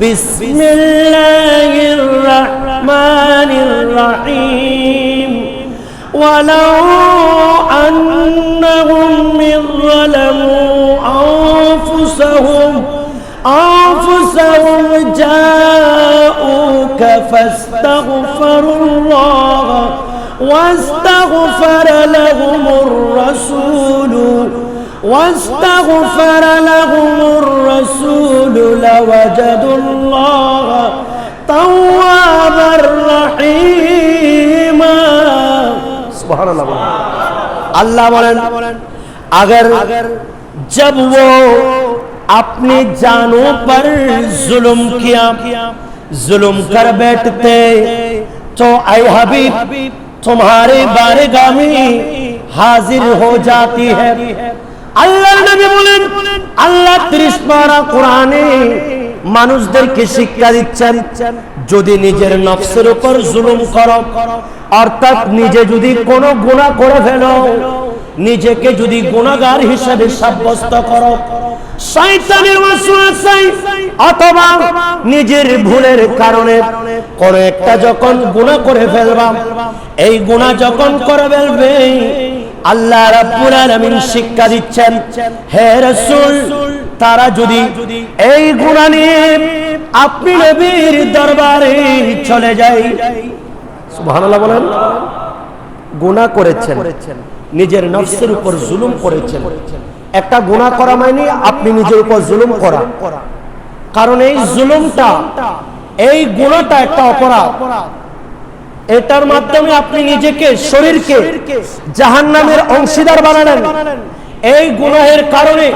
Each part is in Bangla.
بسم الله الرحمن الرحيم. ولو أنهم من ظلموا أنفسهم أنفسهم جاءوك فاستغفروا الله واستغفر لهم الرسول واستغفر لهم الرسول لوجدوا الله توابا رحيما سبحان الله अल्लाह बोलन अगर जब वो अपनी जानों पर जुल्म किया जुल्म कर बैठते तो ऐ हबीब तुम्हारे बारगाह में हाजिर हो जाती है আল্লাহর নবী বলেন, আল্লাহ ত্রিশ পারা কোরআনে মানুষদেরকে শিক্ষা দিচ্ছেন, যদি নিজের নফসের উপর জুলুম করো, অর্থাৎ নিজে যদি কোনো গুনাহ করে ফেলো, নিজেকে যদি গুণাগার হিসেবে সাব্যস্ত করো অথবা নিজের ভুলের কারণে কোন একটা যখন গুনাহ করে ফেলবা, এই গুনাহ যখন করে ফেলবে আল্লাহ রাব্বুল আলামিন শিক্ষা দিচ্ছেন, হে রাসূল, তারা যদি এই গুনাহ নিয়ে আপনি নবীর দরবারে চলে যায়, সুবহানাল্লাহ বলেন। গুনাহ করেছেন, নিজের নফসের উপর জুলুম করেছেন। একটা গুনাহ করা মানে আপনি নিজের উপর জুলুম করা। কারণ এই জুলুমটা, এই গুণাটা একটা অপরাধ। এটার মাধ্যমে আপনি নিজেকে শরীরকে জাহান নামের অংশীদার বানালেন। এই গুনাহের কারণে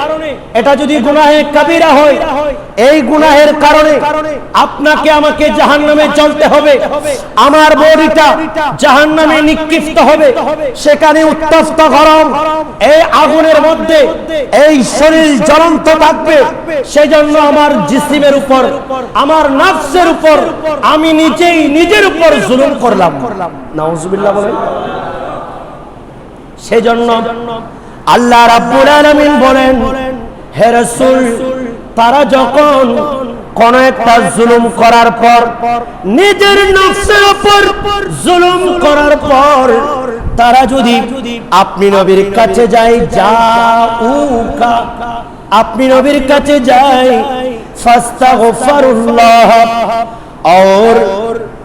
এটা যদি গুনাহে কাবিরা হয় এই গুনাহের কারণে আপনাকে আমাকে জাহান নামে চলতে হবে আমার বডিটা জাহান নামে নিক্ষিপ্ত হবে সেখানে উত্তপ্ত গরম এই আগুনের মধ্যে এই শরীর জ্বলন্ত থাকবে। সেজন্য আমার জিসিমের উপর আমার নাফসের উপর আমি নিজেই নিজের উপর জুলুম করলাম। নাউজুবিল্লাহ বলেন। সেজন্য আল্লাহ রাব্বুল আলামিন বলেন, হে রাসূল, তারা যখন কোন একটা জুলুম করার পর, নিজের নফসের উপর জুলুম করার পর, তারা যদি আপনি নবীর কাছে যায়, যাউকা, আপনি নবীর কাছে যায়, ফাস্তাগফিরুল্লাহ আর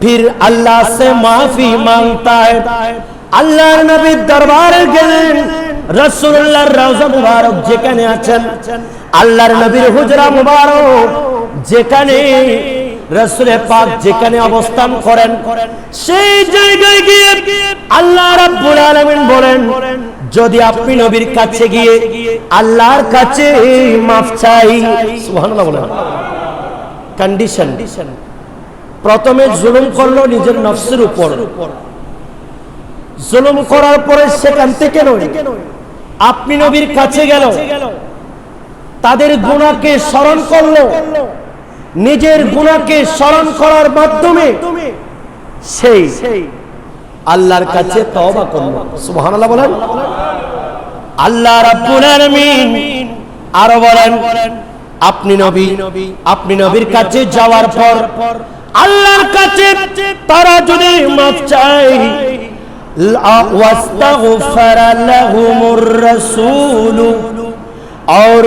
ফির আল্লাহ সে মাফি মাংতা है আল্লাহর নবীর দরবারে গেলেন রাসূলুল্লাহর রওজা মুবারক যেখানে আছেন, আল্লাহর নবীর হুজরা মুবারক যেখানে রসুলের পাক যেখানে অবস্থান করেন, সেই জায়গায় গিয়ে আল্লাহ রাব্বুল আলামিন বলেন, যদি আপনি নবীর কাছে গিয়ে আল্লাহর কাছে মাফ চাই। সুবহানাল্লাহ বলেন। কন্ডিশন প্রথমে জুলুম করল নিজের নফসের উপর। জুলুম করার পরে সেখান থেকে নয়। আপনি নবীর কাছে গেল। তাদের গুণাকে স্মরণ করল। নিজের গুণাকে স্মরণ করার মাধ্যমে সেই আল্লাহর কাছে তওবা করল। সুবহানাল্লাহ বলেন। আল্লাহ রাব্বুল আলামিন আরও বলেন, আপনি নবী, আপনি নবীর কাছে যাওয়ার পর আল্লাহর কাছে তারা যদি মাফ চায় واستغفر لهم الرسول اور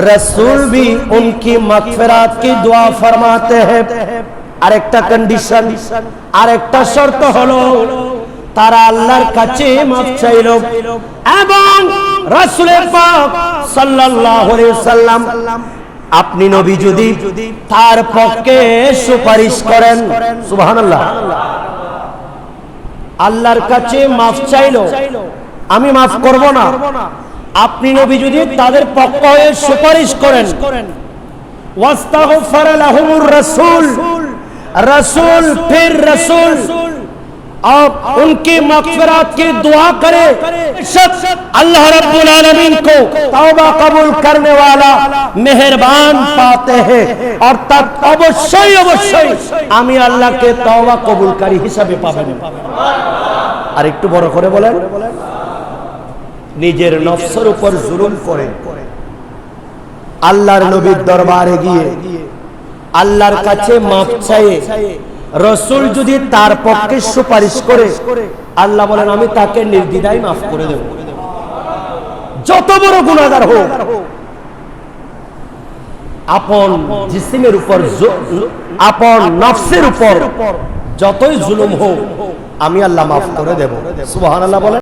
رسول بھی ان کی مغفرات کی دعا فرماتے ہیں আরেকটা কন্ডিশন আরেকটা শর্ত হলো তারা আল্লাহর কাছে মাফ চাইল এবং রাসূলের পাক সাল্লাল্লাহু আলাইহি সাল্লাম আপনি নবী যদি তার পক্ষে সুপারিশ করেন সুবহানাল্লাহ আল্লাহর কাছে মাফ চাইল। আমি মাফ করব না। আপনি নবী যদি তাদের পক্ষ হয়ে সুপারিশ করেন ওয়াস্তাগফারা লাহুমুর রাসূল রাসূল ফির রাসূল आप उनकी मगफिरत की दुआ करे अल्लाह रब्बुल आलमीन को तौबा कबूल करने वाला मेहरबान पाते हैं অর্থাৎ অবশ্যই অবশ্যই আমি আল্লাহকে তওবা কবুলকারী হিসাবে পাবেন আর একটু বড় করে বলেন নিজের নফসের উপর জুলুম করে আল্লাহর নবীর দরবারে গিয়ে আল্লাহর কাছে মাফ চাইয়ে রসুল যদি তার পক্ষে সুপারিশ করে, আল্লাহ বলেন, আমি তাকে নির্দিদাই মাফ করে দেব। যত বড় গুণাগার হোক, আপন জিসিমের উপর আপন নফসের উপর যতই জুলুম হোক, আমি আল্লাহ মাফ করে দেব। সুবহানাল্লাহ বলেন।